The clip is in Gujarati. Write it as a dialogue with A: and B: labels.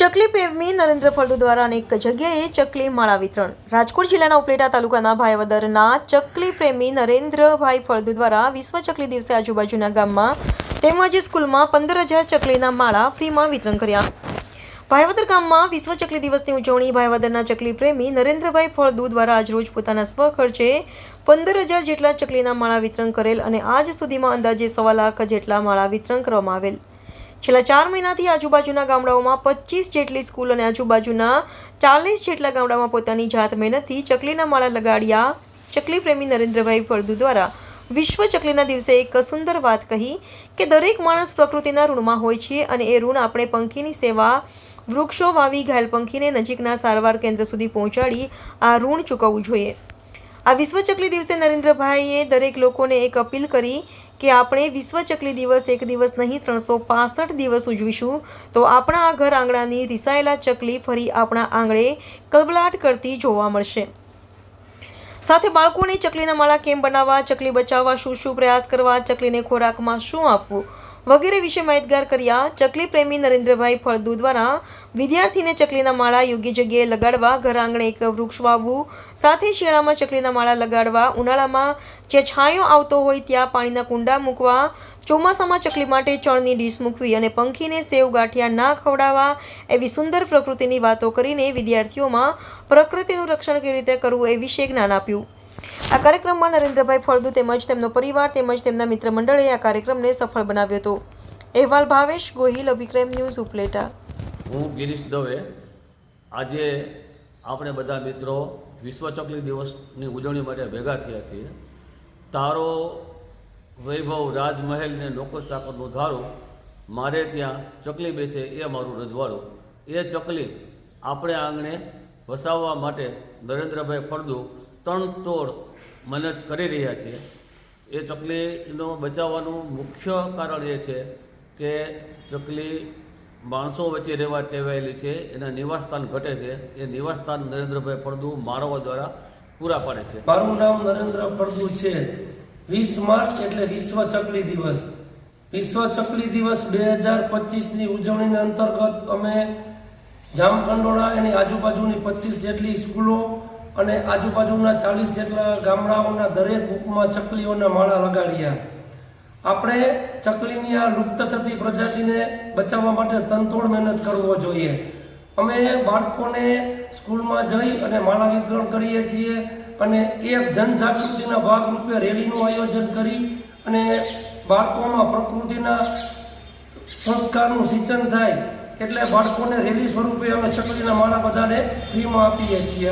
A: ચકલી પ્રેમી નરેન્દ્ર ફળદુ દ્વારા અનેક જગ્યાએ ચકલી માળા વિતરણ. રાજકોટ જિલ્લાના ઉપલેટા તાલુકાના ભાયાવદરના ચકલી પ્રેમી નરેન્દ્રભાઈ ફળદુ દ્વારા વિશ્વ ચકલી દિવસે આજુબાજુના ગામમાં તેમજ સ્કૂલમાં પંદર હજાર ચકલીના માળા ફ્રીમાં વિતરણ કર્યા. ભાયાવદર ગામમાં વિશ્વ ચકલી દિવસની ઉજવણી. ભાઈવદરના ચકલી પ્રેમી નરેન્દ્રભાઈ ફળદુ દ્વારા આજરોજ પોતાના સ્વખર્ચે પંદર હજાર જેટલા ચકલીના માળા વિતરણ કરેલ અને આજ સુધીમાં અંદાજે સવા લાખ જેટલા માળા વિતરણ કરવામાં આવેલ. છેલ્લા ચાર મહિનાથી આજુબાજુના ગામડાઓમાં પચીસ જેટલી સ્કૂલ અને આજુબાજુના ચાલીસ જેટલા ગામડામાં પોતાની જાત મહેનતથી ચકલીના માળા લગાડ્યા ચકલી પ્રેમી નરેન્દ્રભાઈ ફળદુ દ્વારા. વિશ્વ ચકલીના દિવસે એક સુંદર વાત કહી કે દરેક માણસ પ્રકૃતિના ઋણમાં હોય છે અને એ ઋણ આપણે પંખીની સેવા વૃક્ષો વાવી ઘાયલ પંખીને નજીકના સારવાર કેન્દ્ર સુધી પહોંચાડી આ ઋણ ચૂકવવું જોઈએ. આ વિશ્વ ચકલી દિવસે નરેન્દ્રભાઈએ દરેક લોકોને એક અપીલ કરી કે આપણે વિશ્વ ચકલી દિવસ એક દિવસ નહીં, ત્રણસો પાસઠ દિવસ ઉજવીશું. તો આપણા આ ઘર આંગણાની રિસાયેલા ચકલી ફરી આપણા આંગણે કલબલાટ કરતી જોવા મળશે. સાથે બાળકોને ચકલીના માળા કેમ બનાવવા, ચકલી બચાવવા શું શું પ્રયાસ કરવા, ચકલીને ખોરાકમાં શું આપવું? વગેરે વિશે માહિતગાર કર્યા. ચકલી પ્રેમી નરેન્દ્રભાઈ ફળદુ દ્વારા વિદ્યાર્થીને ચકલીના માળા યોગ્ય જગ્યાએ લગાડવા ઘર આંગણે એક વૃક્ષ વાવવું, સાથે શિયાળામાં ચકલીના માળા લગાડવા, ઉનાળામાં જે છાંયો આવતો હોય ત્યાં પાણીના કુંડા મૂકવા, ચોમાસામાં ચકલી માટે ચણની ડીશ મૂકવી અને પંખીને સેવ ગાંઠિયા ના ખવડાવવા એવી સુંદર પ્રકૃતિની વાતો કરીને વિદ્યાર્થીઓમાં પ્રકૃતિનું રક્ષણ કેવી રીતે કરવું એ વિશે જ્ઞાન આપ્યું. આ કાર્યક્રમમાં નરેન્દ્રભાઈ ફળદુ તેમજ તેમનો પરિવાર તેમજ તેમના મિત્ર મંડળે આ કાર્યક્રમને સફળ બનાવ્યો હતો. અહેવાલ ભાવેશ ગોહિલ, અભિક્રમ ન્યૂઝ, ઉપલેટા.
B: હું ગિરીશ દવે. આજે આપણે બધા મિત્રો વિશ્વ ચકલી દિવસની ઉજવણી માટે ભેગા થયા છીએ. તારો વૈભવ રાજમહેલ લોકો ચાકરનું ધારું, મારે ત્યાં ચકલી બેસે એ મારું રજવાડું. એ ચકલી આપણે આંગણે વસાવવા માટે નરેન્દ્રભાઈ ફળદુ ત્રણ તોડ મહેનત કરી રહ્યા છે. એ ચકલીનો બચાવવાનું મુખ્ય કારણ એ છે કે ચકલી માણસો વચ્ચે રહેવા ટેવાયેલી છે, એના નિવાસસ્થાન ઘટે છે. એ નિવાસસ્થાન નરેન્દ્રભાઈ ફળદુ માળવા દ્વારા પૂરા પાડે છે.
C: મારું નામ નરેન્દ્ર ફળદુ છે. વીસ માર્ચ એટલે વિશ્વ ચકલી દિવસ. વિશ્વ ચકલી દિવસ બે હજાર પચીસની ઉજવણીના અંતર્ગત અમે જામકંડોળા એની આજુબાજુની પચીસ જેટલી સ્કૂલો અને આજુબાજુના ચાલીસ જેટલા ગામડાઓના દરેક હુકમાં ચકલીઓના માળા લગાડ્યા. આપણે ચકલીની આ લુપ્ત થતી પ્રજાતિને બચાવવા માટે તનતોડ મહેનત કરવો જોઈએ. અમે બાળકોને સ્કૂલમાં જઈ અને માળા વિતરણ કરીએ છીએ અને એક જનજાગૃતિના ભાગરૂપે રેલીનું આયોજન કરી અને બાળકોમાં પ્રકૃતિના સંસ્કારનું સિંચન થાય એટલે બાળકોને રેલી સ્વરૂપે અમે ચકલીના માળા બધાને ફ્રીમાં આપીએ છીએ.